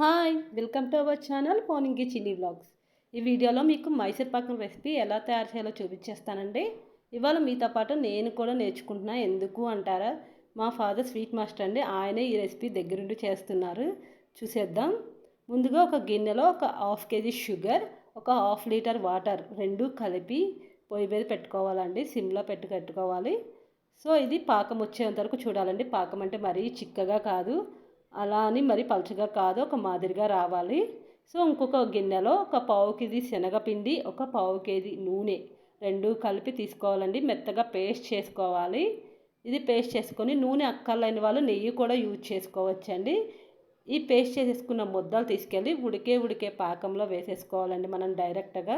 Hi welcome to our channel పోనింగి chilli vlogs ఈ వీడియోలో మీకు మైసూర్ పాకం రెసిపీ ఎలా తయారు చేయాలో చూపించేస్తానండి. ఇవాళ మీతో పాటు నేను కూడా నేర్చుకుంటున్నా ఎందుకు అంటారా? మా ఫాదర్ స్వీట్ మాస్టర్ అండి. ఆయనే ఈ రెసిపీ దగ్గరుండి చేస్తున్నారు. చూసేద్దాం. ముందుగా ఒక గిన్నెలో ఒక హాఫ్ కేజీ షుగర్ ఒక హాఫ్ లీటర్ వాటర్ రెండు కలిపి పొయ్యి మీద పెట్టుకోవాలండి. సిమ్లో పెట్టి పెట్టుకోవాలి సో ఇది పాకం వచ్చేంత వరకు చూడాలండి. పాకం అంటే మరీ చిక్కగా కాదు. అలా అని మరి పలుచగా కాదు ఒక మాదిరిగా రావాలి. సో ఇంకొక గిన్నెలో ఒక పావు కేజీ శనగపిండి ఒక పావు కేజీ నూనె రెండు కలిపి తీసుకోవాలండి. మెత్తగా పేస్ట్ చేసుకోవాలి. ఇది పేస్ట్ చేసుకొని నూనె అక్కర్లేని వాళ్ళు నెయ్యి కూడా యూజ్ చేసుకోవచ్చండి. ఈ పేస్ట్ చేసేసుకున్న ముద్దలు తీసుకెళ్ళి ఉడికే ఉడికే పాకంలో వేసేసుకోవాలండి మనం డైరెక్ట్గా.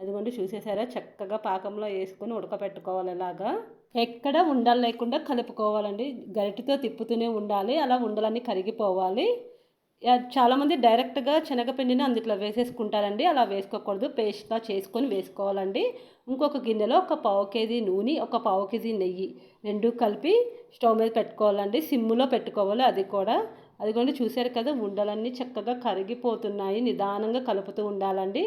అదిగోండి చూసేసారా? చక్కగా పాకంలో వేసుకొని ఉడకపెట్టుకోవాలి ఇలాగా ఎక్కడ ఉండలు లేకుండా కలుపుకోవాలండి. గరిటితో తిప్పుతూనే ఉండాలి. అలా ఉండలన్నీ కరిగిపోవాలి. చాలామంది డైరెక్ట్గా శనగపిండిని అందుట్లో వేసేసుకుంటారండి. అలా వేసుకోకూడదు. పేస్ట్లా చేసుకొని వేసుకోవాలండి. ఇంకొక గిన్నెలో ఒక పావు కేజీ నూనె ఒక పావు కేజీ నెయ్యి రెండు కలిపి స్టవ్ మీద పెట్టుకోవాలండి. సిమ్ములో పెట్టుకోవాలి అది కూడా. అదిగోండి చూశారు కదా ఉండలన్నీ చక్కగా కరిగిపోతున్నాయి నిదానంగా కలుపుతూ ఉండాలండి.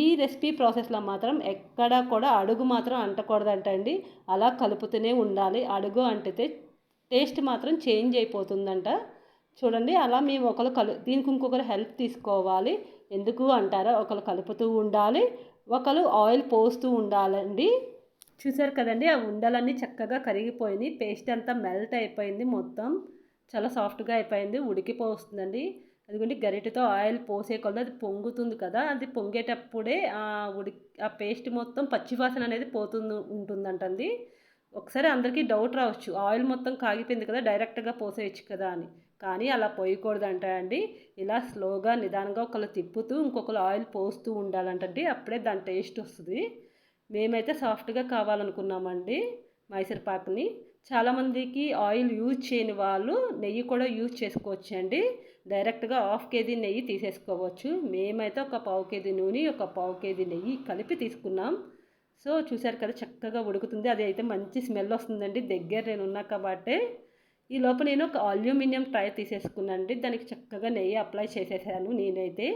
ఈ రెసిపీ ప్రాసెస్లో మాత్రం ఎక్కడా కూడా అడుగు మాత్రం అంటకూడదంటండి. అలా కలుపుతూనే ఉండాలి. అడుగు అంటితే టేస్ట్ మాత్రం చేంజ్ అయిపోతుందంట. చూడండి అలా మేము ఒకరు కలు దీనికి ఇంకొకరు హెల్ప్ తీసుకోవాలి. ఎందుకు అంటారా ఒకరు కలుపుతూ ఉండాలి ఒకరు ఆయిల్ పోస్తూ ఉండాలండి. చూసారు కదండి ఆ ఉండలన్నీ చక్కగా కరిగిపోయింది పేస్ట్ అంతా మెల్ట్ అయిపోయింది మొత్తం. చాలా సాఫ్ట్గా అయిపోయింది ఉడికిపోతుందండి అదిగోండి గరిటెతో ఆయిల్ పోసే కొలది అది పొంగుతుంది కదా అది పొంగేటప్పుడే ఆ ఉడికి ఆ పేస్ట్ మొత్తం పచ్చివాసన అనేది పోతుంది ఉంటుందంటండి. ఒకసారి అందరికీ డౌట్ రావచ్చు ఆయిల్ మొత్తం కాగిపోయింది కదా డైరెక్ట్గా పోసేయచ్చు కదా అని. కానీ అలా పోయకూడదంట అండి. ఇలా స్లోగా నిదానంగా ఒకళ్ళు తిప్పుతూ ఇంకొకరు ఆయిల్ పోస్తూ ఉండాలంటండి అప్పుడే దాని టేస్ట్ వస్తుంది. మేమైతే సాఫ్ట్గా కావాలనుకున్నామండి మైసూర్ పాకుని. చాలామందికి ఆయిల్ యూజ్ చేయని వాళ్ళు నెయ్యి కూడా యూజ్ చేసుకోవచ్చు అండి డైరెక్ట్గా హాఫ్ కేజీ నెయ్యి తీసేసుకోవచ్చు. మేమైతే ఒక పావు కేజీ నూనె ఒక పావు కేజీ నెయ్యి కలిపి తీసుకున్నాం. సో చూసారు కదా చక్కగా ఉడుకుతుంది. అది అయితే మంచి స్మెల్ వస్తుందండి. దగ్గర నేను ఉన్నా కాబట్టి. ఈ లోపల నేను ఒక అల్యూమినియం ట్రై తీసేసుకున్నానండి. దానికి చక్కగా నెయ్యి అప్లై చేసేసాను నేనైతే.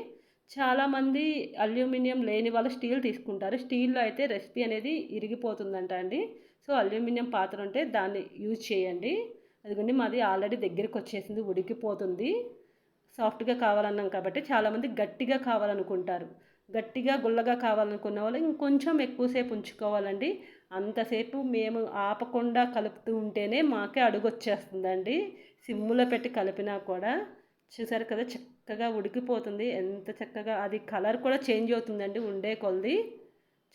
చాలామంది అల్యూమినియం లేని వాళ్ళు స్టీల్ తీసుకుంటారు. స్టీల్లో అయితే రెసిపీ అనేది ఇరిగిపోతుందంట అండి. సో అల్యూమినియం పాత్ర ఉంటే దాన్ని యూజ్ చేయండి. అదిగోండి మాది ఆల్రెడీ దగ్గరికి వచ్చేసింది ఉడికిపోతుంది. సాఫ్ట్గా కావాలన్నాం కాబట్టి చాలామంది గట్టిగా కావాలనుకుంటారు. గట్టిగా గుల్లగా కావాలనుకున్న వాళ్ళు ఇంకొంచెం ఎక్కువసేపు ఉంచుకోవాలండి. అంతసేపు మేము ఆపకుండా కలుపుతూ ఉంటేనే మాకే అడుగు వచ్చేస్తుందండి సిమ్ములో పెట్టి కలిపినా కూడా. చూసారు కదా చక్కగా ఉడికిపోతుంది. ఎంత చక్కగా అది కలర్ కూడా చేంజ్ అవుతుందండి ఉండే కొలది.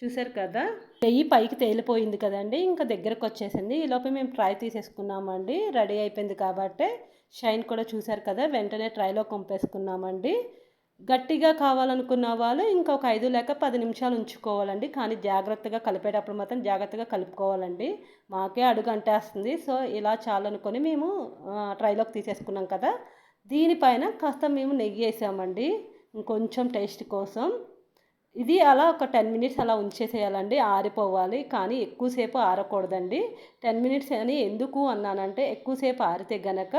చూసారు కదా నెయ్యి పైకి తేలిపోయింది కదండి. ఇంకా దగ్గరకు వచ్చేసింది. ఈలోపు మేము ట్రై తీసేసుకున్నామండి. రెడీ అయిపోయింది కాబట్టి షైన్ కూడా చూసారు కదా వెంటనే ట్రైలో కొంపేసుకున్నామండి. గట్టిగా కావాలనుకున్న వాళ్ళు ఇంకొక ఐదు లేక పది నిమిషాలు ఉంచుకోవాలండి. కానీ జాగ్రత్తగా కలిపేటప్పుడు మాత్రం జాగ్రత్తగా కలుపుకోవాలండి. మాకే అడుగు అంటేస్తుంది సో ఇలా చాలనుకొని మేము ట్రైలోకి తీసేసుకున్నాం కదా. దీనిపైన కాస్త మేము నెయ్యి వేసామండి. ఇంకొంచెం టేస్ట్ కోసం. ఇది అలా ఒక టెన్ మినిట్స్ అలా ఉంచేసేయాలండి. ఆరిపోవాలి. కానీ ఎక్కువసేపు ఆరకూడదండి. టెన్ మినిట్స్ అని ఎందుకు అన్నానంటే ఎక్కువసేపు ఆరితే గనక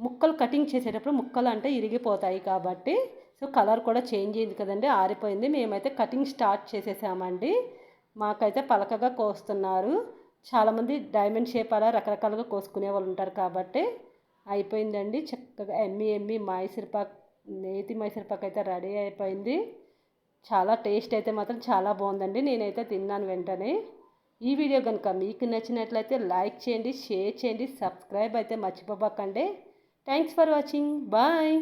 ముక్కలు కటింగ్ చేసేటప్పుడు ముక్కలు అంటే ఇరిగిపోతాయి కాబట్టి. సో కలర్ కూడా చేంజ్ అయింది కదండి. ఆరిపోయింది. మేమైతే కటింగ్ స్టార్ట్ చేసేసామండి. మాకైతే పలకగా కోస్తున్నారు. చాలామంది డైమండ్ షేప్ అలా రకరకాలుగా కోసుకునే వాళ్ళు ఉంటారు కాబట్టి. అయిపోయిందండి. చక్కగా ఎమ్మి ఎమ్మి మైసూర్పాక్ నేతి మైసూర్పాక్ అయితే రెడీ అయిపోయింది. చాలా టేస్ట్ అయితే మాత్రం చాలా బాగుందండి. నేనైతే తిన్నాను వెంటనే. ఈ వీడియో కనుక మీకు నచ్చినట్లయితే లైక్ చేయండి షేర్ చేయండి సబ్స్క్రైబ్ అయితే మర్చిపోబాకండి. Thanks for watching. బాయ్.